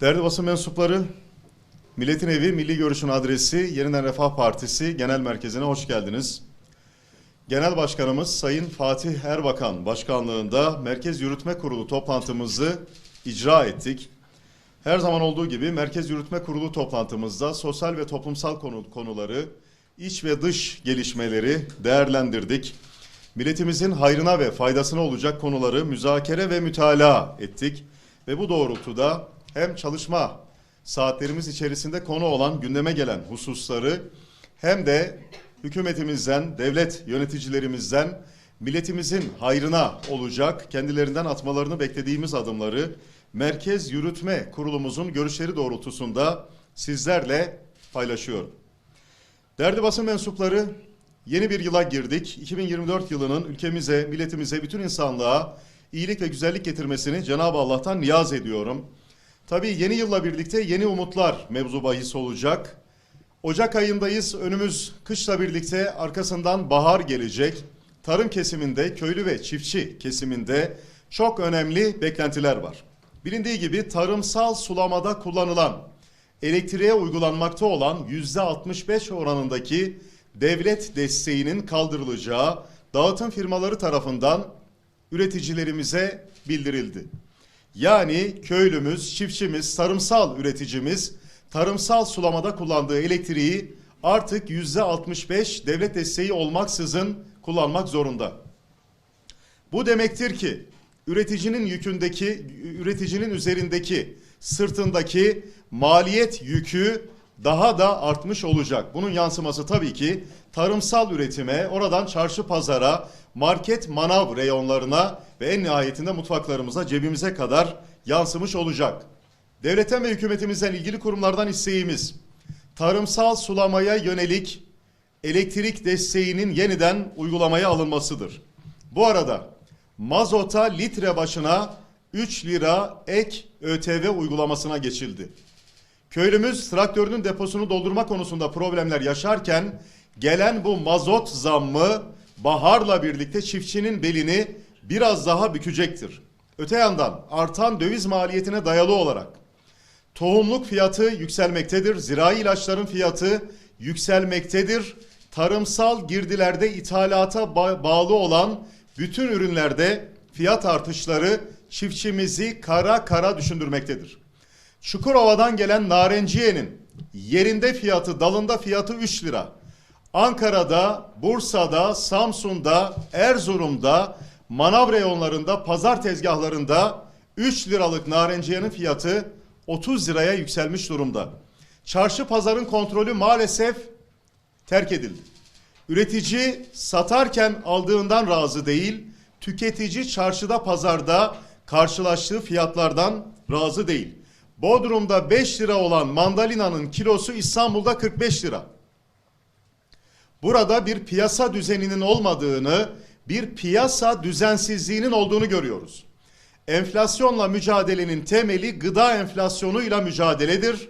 Değerli basın mensupları, Milletin Evi Milli Görüş'ün adresi Yeniden Refah Partisi Genel Merkezi'ne hoş geldiniz. Genel Başkanımız Sayın Fatih Erbakan başkanlığında Merkez Yürütme Kurulu toplantımızı icra ettik. Her zaman olduğu gibi Merkez Yürütme Kurulu toplantımızda sosyal ve toplumsal konu, konuları, iç ve dış gelişmeleri değerlendirdik. Milletimizin hayrına ve faydasına olacak konuları müzakere ve mütalaa ettik. Ve bu doğrultuda hem çalışma saatlerimiz içerisinde konu olan gündeme gelen hususları hem de hükümetimizden, devlet yöneticilerimizden milletimizin hayrına olacak kendilerinden atmalarını beklediğimiz adımları Merkez Yürütme Kurulumuzun görüşleri doğrultusunda sizlerle paylaşıyorum. Değerli basın mensupları, yeni bir yıla girdik. 2024 yılının ülkemize, milletimize, bütün insanlığa iyilik ve güzellik getirmesini Cenab-ı Allah'tan niyaz ediyorum. Tabii yeni yılla birlikte yeni umutlar mevzu bahis olacak. Ocak ayındayız. Önümüz kışla birlikte arkasından bahar gelecek. Tarım kesiminde, köylü ve çiftçi kesiminde çok önemli beklentiler var. Bilindiği gibi tarımsal sulamada kullanılan elektriğe uygulanmakta olan yüzde 65 oranındaki devlet desteğinin kaldırılacağı dağıtım firmaları tarafından üreticilerimize bildirildi. Yani köylümüz, çiftçimiz, tarımsal üreticimiz tarımsal sulamada kullandığı elektriği artık yüzde 65 devlet desteği olmaksızın kullanmak zorunda. Bu demektir ki üreticinin yükündeki, üreticinin üzerindeki, sırtındaki maliyet yükü daha da artmış olacak. Bunun yansıması tabii ki tarımsal üretime, oradan çarşı pazara, market manav reyonlarına ve en nihayetinde mutfaklarımıza, cebimize kadar yansımış olacak. Devletten ve hükümetimizden ilgili kurumlardan isteğimiz tarımsal sulamaya yönelik elektrik desteğinin yeniden uygulamaya alınmasıdır. Bu arada mazota litre başına 3 lira ek ÖTV uygulamasına geçildi. Köylümüz traktörünün deposunu doldurma konusunda problemler yaşarken gelen bu mazot zammı baharla birlikte çiftçinin belini biraz daha bükecektir. Öte yandan artan döviz maliyetine dayalı olarak tohumluk fiyatı yükselmektedir. Zirai ilaçların fiyatı yükselmektedir. Tarımsal girdilerde ithalata ba- bağlı olan bütün ürünlerde fiyat artışları çiftçimizi kara kara düşündürmektedir. Çukurova'dan gelen narenciyenin yerinde fiyatı, dalında fiyatı 3 lira. Ankara'da, Bursa'da, Samsun'da, Erzurum'da, manav reyonlarında, pazar tezgahlarında 3 liralık narenciyenin fiyatı 30 liraya yükselmiş durumda. Çarşı pazarın kontrolü maalesef terk edildi. Üretici satarken aldığından razı değil, tüketici çarşıda pazarda karşılaştığı fiyatlardan razı değil. Bodrum'da 5 lira olan mandalinanın kilosu İstanbul'da 45 lira. Burada bir piyasa düzeninin olmadığını, bir piyasa düzensizliğinin olduğunu görüyoruz. Enflasyonla mücadelenin temeli gıda enflasyonuyla mücadeledir.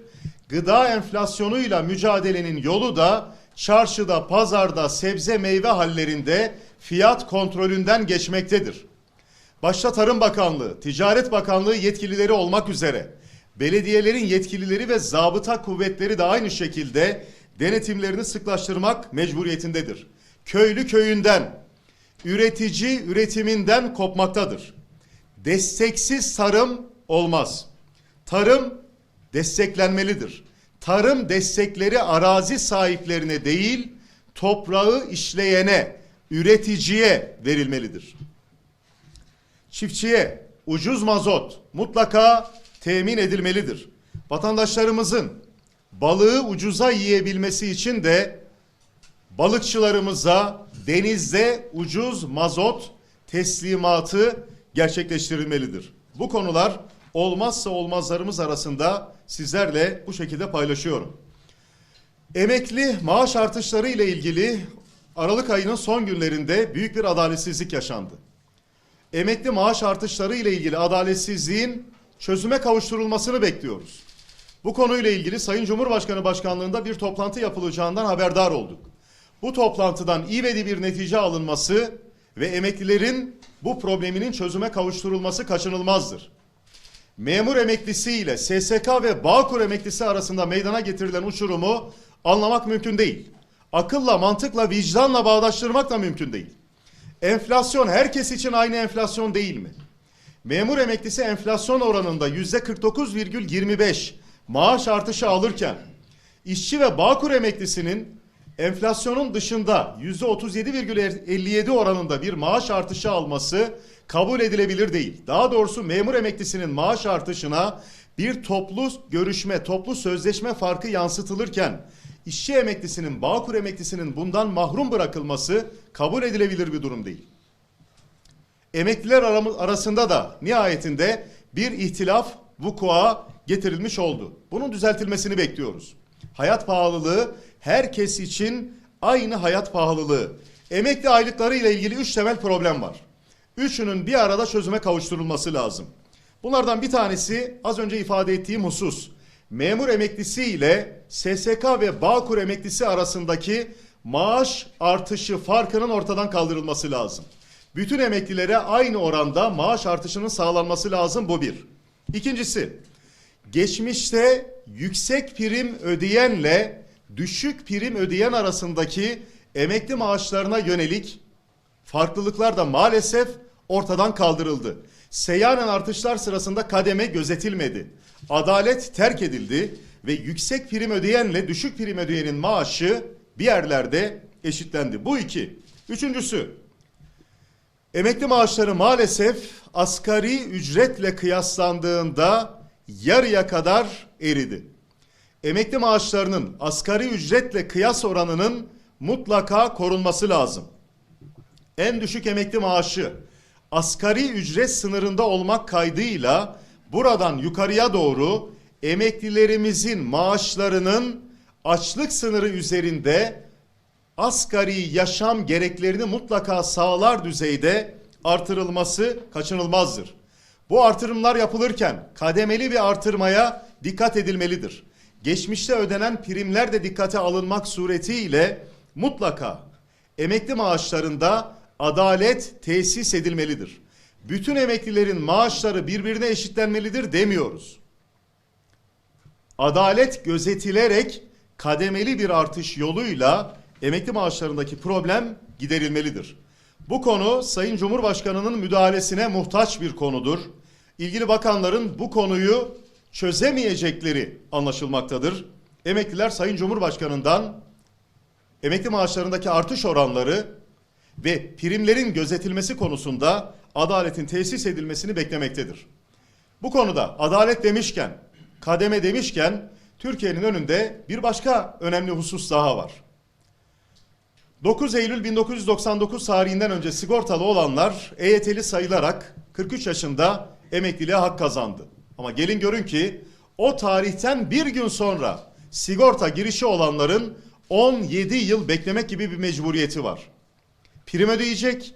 Gıda enflasyonuyla mücadelenin yolu da çarşıda, pazarda, sebze meyve hallerinde fiyat kontrolünden geçmektedir. Başta Tarım Bakanlığı, Ticaret Bakanlığı yetkilileri olmak üzere belediyelerin yetkilileri ve zabıta kuvvetleri de aynı şekilde denetimlerini sıklaştırmak mecburiyetindedir. Köylü köyünden, üretici üretiminden kopmaktadır. Desteksiz tarım olmaz. Tarım desteklenmelidir. Tarım destekleri arazi sahiplerine değil, toprağı işleyene, üreticiye verilmelidir. Çiftçiye ucuz mazot mutlaka temin edilmelidir. Vatandaşlarımızın balığı ucuza yiyebilmesi için de balıkçılarımıza denizde ucuz mazot teslimatı gerçekleştirilmelidir. Bu konular olmazsa olmazlarımız arasında sizlerle bu şekilde paylaşıyorum. Emekli maaş artışları ile ilgili Aralık ayının son günlerinde büyük bir adaletsizlik yaşandı. Emekli maaş artışları ile ilgili adaletsizliğin çözüme kavuşturulmasını bekliyoruz. Bu konuyla ilgili Sayın Cumhurbaşkanı Başkanlığında bir toplantı yapılacağından haberdar olduk. Bu toplantıdan ivedi bir netice alınması ve emeklilerin bu probleminin çözüme kavuşturulması kaçınılmazdır. memur emeklisi ile SSK ve Bağkur emeklisi arasında meydana getirilen uçurumu anlamak mümkün değil. Akılla, mantıkla, vicdanla bağdaştırmak da mümkün değil. Enflasyon herkes için aynı enflasyon değil mi? Memur emeklisi enflasyon oranında yüzde 49,25 maaş artışı alırken işçi ve Bağkur emeklisinin enflasyonun dışında yüzde 37,57 oranında bir maaş artışı alması kabul edilebilir değil. Daha doğrusu memur emeklisinin maaş artışına bir toplu görüşme, toplu sözleşme farkı yansıtılırken işçi emeklisinin, Bağkur emeklisinin bundan mahrum bırakılması kabul edilebilir bir durum değil. Emekliler arasında da nihayetinde bir ihtilaf vukua getirilmiş oldu. Bunun düzeltilmesini bekliyoruz. Hayat pahalılığı herkes için aynı hayat pahalılığı. Emekli aylıkları ile ilgili üç temel problem var. Üçünün bir arada çözüme kavuşturulması lazım. Bunlardan bir tanesi az önce ifade ettiğim husus. Memur emeklisi ile SSK ve Bağkur emeklisi arasındaki maaş artışı farkının ortadan kaldırılması lazım. Bütün emeklilere aynı oranda maaş artışının sağlanması lazım bu bir. İkincisi, geçmişte yüksek prim ödeyenle düşük prim ödeyen arasındaki emekli maaşlarına yönelik farklılıklar da maalesef ortadan kaldırıldı. Seyyanen artışlar sırasında kademe gözetilmedi. Adalet terk edildi ve yüksek prim ödeyenle düşük prim ödeyenin maaşı bir yerlerde eşitlendi. Bu iki. Üçüncüsü, Emekli maaşları maalesef asgari ücretle kıyaslandığında yarıya kadar eridi. Emekli maaşlarının asgari ücretle kıyas oranının mutlaka korunması lazım. En düşük emekli maaşı asgari ücret sınırında olmak kaydıyla buradan yukarıya doğru emeklilerimizin maaşlarının açlık sınırı üzerinde asgari yaşam gereklerini mutlaka sağlar düzeyde artırılması kaçınılmazdır. Bu artırımlar yapılırken kademeli bir artırmaya dikkat edilmelidir. Geçmişte ödenen primler de dikkate alınmak suretiyle mutlaka emekli maaşlarında adalet tesis edilmelidir. Bütün emeklilerin maaşları birbirine eşitlenmelidir demiyoruz adalet gözetilerek kademeli bir artış yoluyla emekli maaşlarındaki problem giderilmelidir. Bu konu Sayın Cumhurbaşkanı'nın müdahalesine muhtaç bir konudur. İlgili bakanların bu konuyu çözemeyecekleri anlaşılmaktadır. Emekliler Sayın Cumhurbaşkanı'ndan emekli maaşlarındaki artış oranları ve primlerin gözetilmesi konusunda adaletin tesis edilmesini beklemektedir. Bu konuda adalet demişken, kademe demişken Türkiye'nin önünde bir başka önemli husus daha var. 9 Eylül 1999 tarihinden önce sigortalı olanlar EYT'li sayılarak 43 yaşında emekliliğe hak kazandı. Ama gelin görün ki o tarihten bir gün sonra sigorta girişi olanların 17 yıl beklemek gibi bir mecburiyeti var. Prim ödeyecek,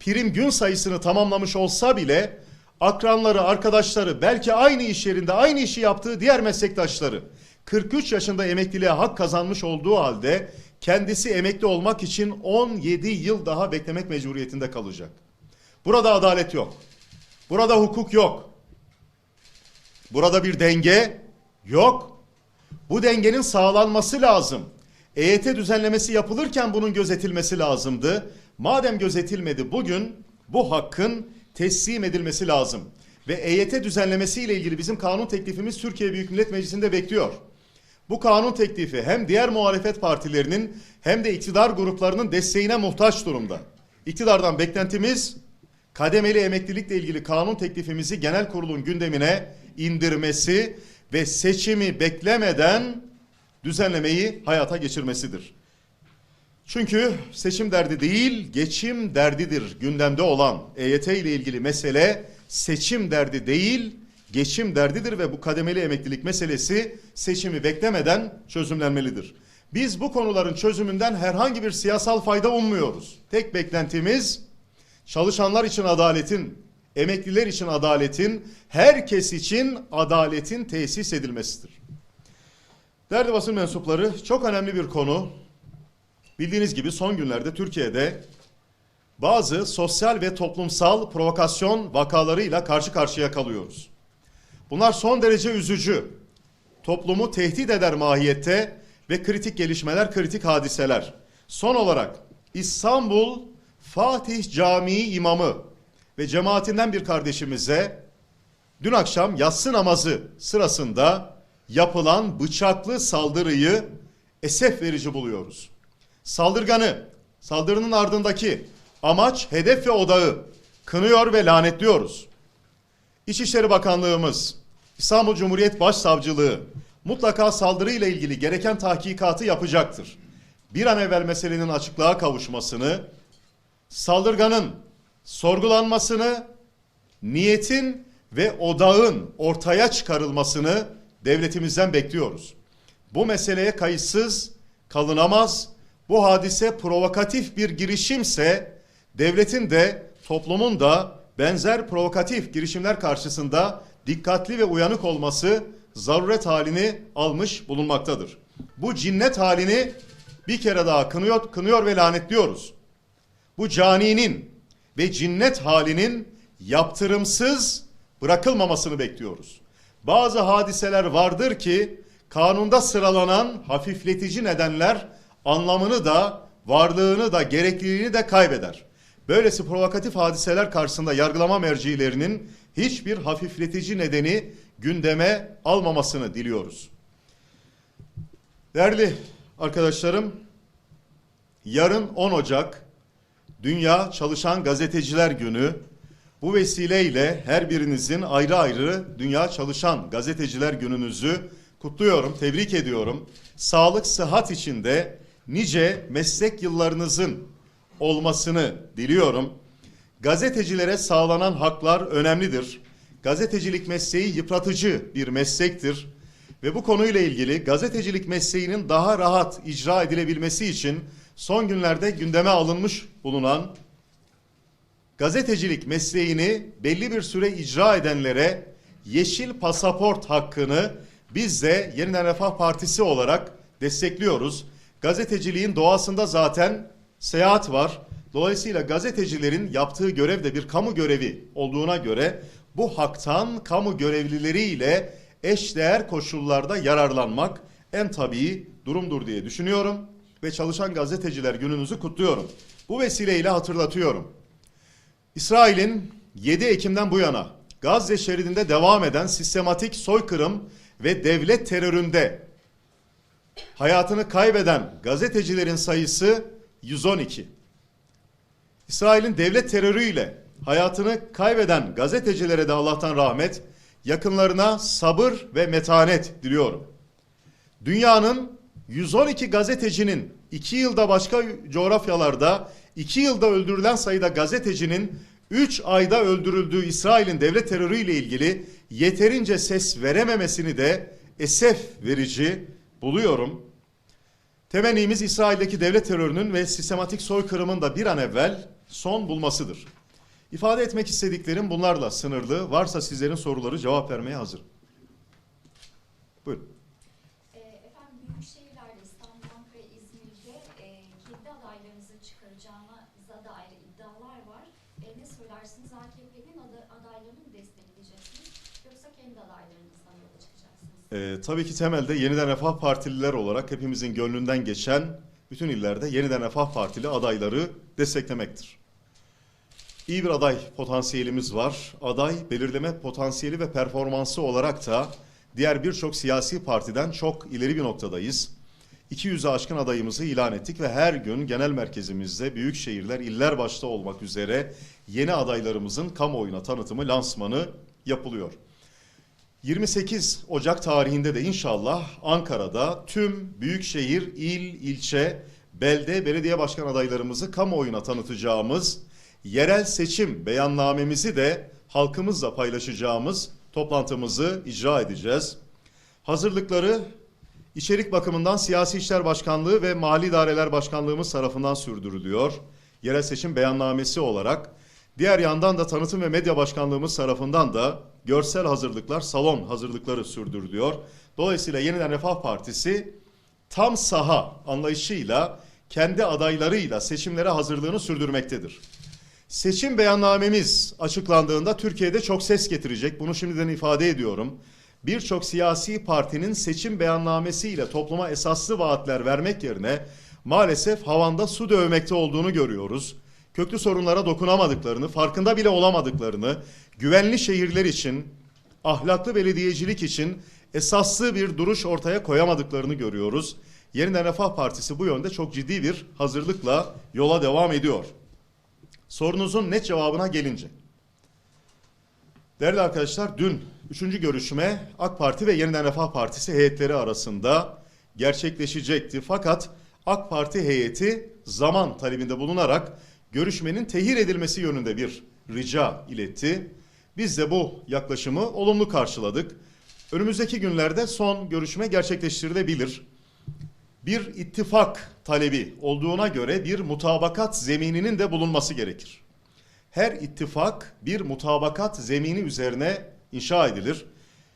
prim gün sayısını tamamlamış olsa bile akranları, arkadaşları, belki aynı iş yerinde aynı işi yaptığı diğer meslektaşları 43 yaşında emekliliğe hak kazanmış olduğu halde kendisi emekli olmak için 17 yıl daha beklemek mecburiyetinde kalacak. Burada adalet yok. Burada hukuk yok. Burada bir denge yok. Bu dengenin sağlanması lazım. EYT düzenlemesi yapılırken bunun gözetilmesi lazımdı. Madem gözetilmedi bugün bu hakkın teslim edilmesi lazım. Ve EYT düzenlemesi ile ilgili bizim kanun teklifimiz Türkiye Büyük Millet Meclisi'nde bekliyor. Bu kanun teklifi hem diğer muhalefet partilerinin hem de iktidar gruplarının desteğine muhtaç durumda. İktidardan beklentimiz kademeli emeklilikle ilgili kanun teklifimizi genel kurulun gündemine indirmesi ve seçimi beklemeden düzenlemeyi hayata geçirmesidir. Çünkü seçim derdi değil, geçim derdidir gündemde olan EYT ile ilgili mesele seçim derdi değil, geçim derdidir ve bu kademeli emeklilik meselesi seçimi beklemeden çözümlenmelidir. Biz bu konuların çözümünden herhangi bir siyasal fayda ummuyoruz. Tek beklentimiz çalışanlar için adaletin, emekliler için adaletin, herkes için adaletin tesis edilmesidir. Değerli basın mensupları çok önemli bir konu. Bildiğiniz gibi son günlerde Türkiye'de bazı sosyal ve toplumsal provokasyon vakalarıyla karşı karşıya kalıyoruz. Bunlar son derece üzücü. Toplumu tehdit eder mahiyette ve kritik gelişmeler, kritik hadiseler. Son olarak İstanbul Fatih Camii imamı ve cemaatinden bir kardeşimize dün akşam yatsı namazı sırasında yapılan bıçaklı saldırıyı esef verici buluyoruz. Saldırganı, saldırının ardındaki amaç, hedef ve odağı kınıyor ve lanetliyoruz. İçişleri Bakanlığımız, İstanbul Cumhuriyet Başsavcılığı mutlaka saldırıyla ilgili gereken tahkikatı yapacaktır. Bir an evvel meselenin açıklığa kavuşmasını, saldırganın sorgulanmasını, niyetin ve odağın ortaya çıkarılmasını devletimizden bekliyoruz. Bu meseleye kayıtsız kalınamaz. Bu hadise provokatif bir girişimse devletin de toplumun da benzer provokatif girişimler karşısında dikkatli ve uyanık olması zaruret halini almış bulunmaktadır. Bu cinnet halini bir kere daha kınıyor, kınıyor ve lanetliyoruz. Bu caninin ve cinnet halinin yaptırımsız bırakılmamasını bekliyoruz. Bazı hadiseler vardır ki kanunda sıralanan hafifletici nedenler anlamını da varlığını da gerekliliğini de kaybeder. Böylesi provokatif hadiseler karşısında yargılama mercilerinin hiçbir hafifletici nedeni gündeme almamasını diliyoruz. Değerli arkadaşlarım, yarın 10 Ocak Dünya Çalışan Gazeteciler Günü. Bu vesileyle her birinizin ayrı ayrı Dünya Çalışan Gazeteciler Gününüzü kutluyorum, tebrik ediyorum. Sağlık, sıhhat içinde nice meslek yıllarınızın olmasını diliyorum. Gazetecilere sağlanan haklar önemlidir. Gazetecilik mesleği yıpratıcı bir meslektir. Ve bu konuyla ilgili gazetecilik mesleğinin daha rahat icra edilebilmesi için son günlerde gündeme alınmış bulunan gazetecilik mesleğini belli bir süre icra edenlere yeşil pasaport hakkını biz de Yeniden Refah Partisi olarak destekliyoruz. Gazeteciliğin doğasında zaten seyahat var. Dolayısıyla gazetecilerin yaptığı görev de bir kamu görevi olduğuna göre bu haktan kamu görevlileriyle eşdeğer koşullarda yararlanmak en tabii durumdur diye düşünüyorum ve çalışan gazeteciler gününüzü kutluyorum. Bu vesileyle hatırlatıyorum. İsrail'in 7 Ekim'den bu yana Gazze şeridinde devam eden sistematik soykırım ve devlet teröründe hayatını kaybeden gazetecilerin sayısı 112. İsrail'in devlet terörüyle hayatını kaybeden gazetecilere de Allah'tan rahmet, yakınlarına sabır ve metanet diliyorum. Dünyanın 112 gazetecinin 2 yılda başka coğrafyalarda 2 yılda öldürülen sayıda gazetecinin 3 ayda öldürüldüğü İsrail'in devlet terörüyle ilgili yeterince ses verememesini de esef verici buluyorum. Temennimiz İsrail'deki devlet terörünün ve sistematik soykırımın da bir an evvel son bulmasıdır. İfade etmek istediklerim bunlarla sınırlı. Varsa sizlerin soruları cevap vermeye hazır. Buyurun. Söylersiniz? AKP'nin aday, adaylarını mı destekleyeceksiniz? Yoksa kendi adaylarınızdan yola çıkacaksınız? Ee, tabii ki temelde Yeniden Refah Partililer olarak hepimizin gönlünden geçen bütün illerde Yeniden Refah Partili adayları desteklemektir. İyi bir aday potansiyelimiz var. Aday belirleme potansiyeli ve performansı olarak da diğer birçok siyasi partiden çok ileri bir noktadayız. 200'e aşkın adayımızı ilan ettik ve her gün genel merkezimizde büyük şehirler, iller başta olmak üzere yeni adaylarımızın kamuoyuna tanıtımı, lansmanı yapılıyor. 28 Ocak tarihinde de inşallah Ankara'da tüm büyükşehir, il, ilçe, belde, belediye başkan adaylarımızı kamuoyuna tanıtacağımız yerel seçim beyannamemizi de halkımızla paylaşacağımız toplantımızı icra edeceğiz. Hazırlıkları içerik bakımından Siyasi İşler Başkanlığı ve Mali İdareler Başkanlığımız tarafından sürdürülüyor. Yerel seçim beyannamesi olarak Diğer yandan da Tanıtım ve Medya Başkanlığımız tarafından da görsel hazırlıklar, salon hazırlıkları sürdürülüyor. Dolayısıyla Yeniden Refah Partisi tam saha anlayışıyla kendi adaylarıyla seçimlere hazırlığını sürdürmektedir. Seçim beyannamemiz açıklandığında Türkiye'de çok ses getirecek. Bunu şimdiden ifade ediyorum. Birçok siyasi partinin seçim beyannamesiyle topluma esaslı vaatler vermek yerine maalesef havanda su dövmekte olduğunu görüyoruz. Köklü sorunlara dokunamadıklarını, farkında bile olamadıklarını, güvenli şehirler için, ahlaklı belediyecilik için esaslı bir duruş ortaya koyamadıklarını görüyoruz. Yeniden Refah Partisi bu yönde çok ciddi bir hazırlıkla yola devam ediyor. Sorunuzun net cevabına gelince. Değerli arkadaşlar dün üçüncü görüşme AK Parti ve Yeniden Refah Partisi heyetleri arasında gerçekleşecekti. Fakat AK Parti heyeti zaman talebinde bulunarak görüşmenin tehir edilmesi yönünde bir rica iletti. Biz de bu yaklaşımı olumlu karşıladık. Önümüzdeki günlerde son görüşme gerçekleştirilebilir bir ittifak talebi olduğuna göre bir mutabakat zemininin de bulunması gerekir. Her ittifak bir mutabakat zemini üzerine inşa edilir.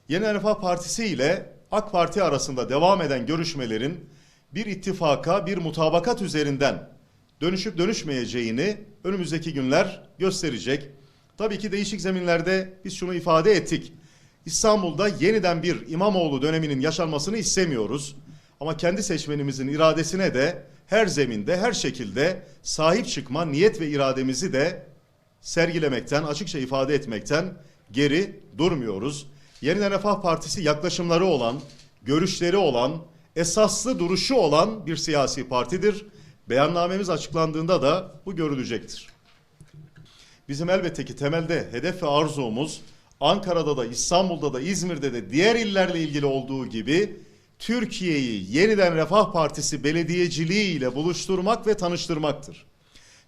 Yeni Refah Partisi ile AK Parti arasında devam eden görüşmelerin bir ittifaka, bir mutabakat üzerinden dönüşüp dönüşmeyeceğini önümüzdeki günler gösterecek. Tabii ki değişik zeminlerde biz şunu ifade ettik. İstanbul'da yeniden bir İmamoğlu döneminin yaşanmasını istemiyoruz. Ama kendi seçmenimizin iradesine de her zeminde, her şekilde sahip çıkma niyet ve irademizi de sergilemekten, açıkça ifade etmekten geri durmuyoruz. Yeniden Refah Partisi yaklaşımları olan, görüşleri olan, esaslı duruşu olan bir siyasi partidir. Beyannamemiz açıklandığında da bu görülecektir. Bizim elbette ki temelde hedef ve arzumuz Ankara'da da İstanbul'da da İzmir'de de diğer illerle ilgili olduğu gibi Türkiye'yi yeniden Refah Partisi belediyeciliği ile buluşturmak ve tanıştırmaktır.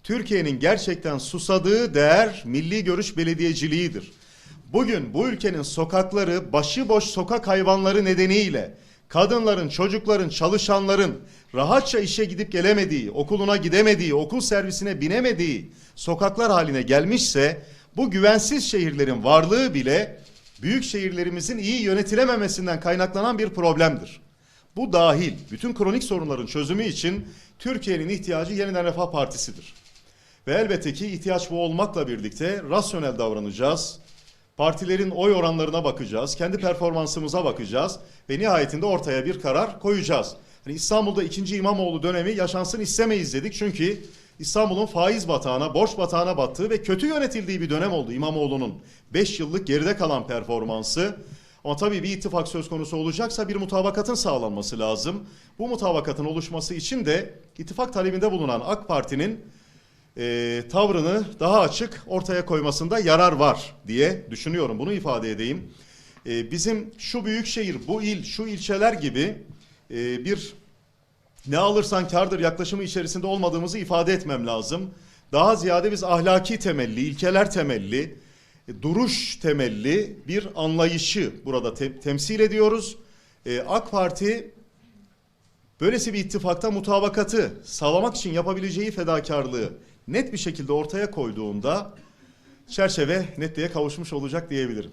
Türkiye'nin gerçekten susadığı değer milli görüş belediyeciliğidir. Bugün bu ülkenin sokakları başıboş sokak hayvanları nedeniyle kadınların, çocukların, çalışanların rahatça işe gidip gelemediği, okuluna gidemediği, okul servisine binemediği sokaklar haline gelmişse bu güvensiz şehirlerin varlığı bile büyük şehirlerimizin iyi yönetilememesinden kaynaklanan bir problemdir. Bu dahil bütün kronik sorunların çözümü için Türkiye'nin ihtiyacı Yeniden Refah Partisi'dir. Ve elbette ki ihtiyaç bu olmakla birlikte rasyonel davranacağız. Partilerin oy oranlarına bakacağız, kendi performansımıza bakacağız ve nihayetinde ortaya bir karar koyacağız. Hani İstanbul'da ikinci İmamoğlu dönemi yaşansın istemeyiz dedik çünkü İstanbul'un faiz batağına, borç batağına battığı ve kötü yönetildiği bir dönem oldu İmamoğlu'nun 5 yıllık geride kalan performansı. Ama tabii bir ittifak söz konusu olacaksa bir mutabakatın sağlanması lazım. Bu mutabakatın oluşması için de ittifak talebinde bulunan AK Parti'nin e, tavrını daha açık ortaya koymasında yarar var diye düşünüyorum. Bunu ifade edeyim. E, bizim şu büyük şehir, bu il, şu ilçeler gibi e, bir ne alırsan kardır yaklaşımı içerisinde olmadığımızı ifade etmem lazım. Daha ziyade biz ahlaki temelli, ilkeler temelli, e, duruş temelli bir anlayışı burada te- temsil ediyoruz. E, AK Parti böylesi bir ittifakta mutabakatı sağlamak için yapabileceği fedakarlığı net bir şekilde ortaya koyduğunda çerçeve netliğe kavuşmuş olacak diyebilirim.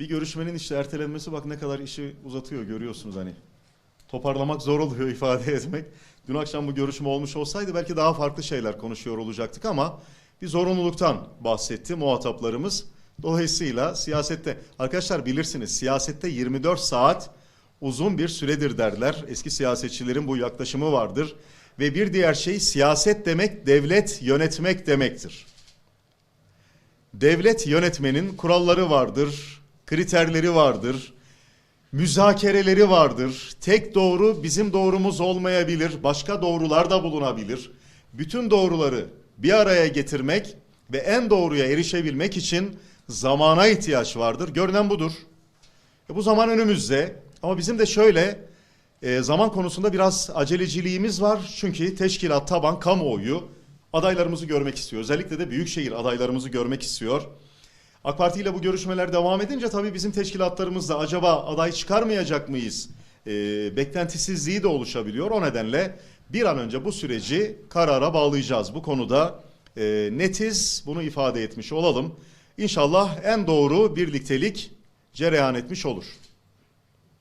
Bir görüşmenin işte ertelenmesi bak ne kadar işi uzatıyor görüyorsunuz hani. Toparlamak zor oluyor ifade etmek. Dün akşam bu görüşme olmuş olsaydı belki daha farklı şeyler konuşuyor olacaktık ama bir zorunluluktan bahsetti muhataplarımız. Dolayısıyla siyasette arkadaşlar bilirsiniz siyasette 24 saat uzun bir süredir derler. Eski siyasetçilerin bu yaklaşımı vardır. Ve bir diğer şey siyaset demek devlet yönetmek demektir. Devlet yönetmenin kuralları vardır, kriterleri vardır, müzakereleri vardır. Tek doğru bizim doğrumuz olmayabilir, başka doğrular da bulunabilir. Bütün doğruları bir araya getirmek ve en doğruya erişebilmek için zamana ihtiyaç vardır. Görünen budur. E bu zaman önümüzde ama bizim de şöyle e, zaman konusunda biraz aceleciliğimiz var. Çünkü teşkilat, taban, kamuoyu adaylarımızı görmek istiyor. Özellikle de büyükşehir adaylarımızı görmek istiyor. AK Parti ile bu görüşmeler devam edince tabii bizim teşkilatlarımız da acaba aday çıkarmayacak mıyız? E, beklentisizliği de oluşabiliyor. O nedenle bir an önce bu süreci karara bağlayacağız. Bu konuda e, netiz bunu ifade etmiş olalım. İnşallah en doğru birliktelik cereyan etmiş olur.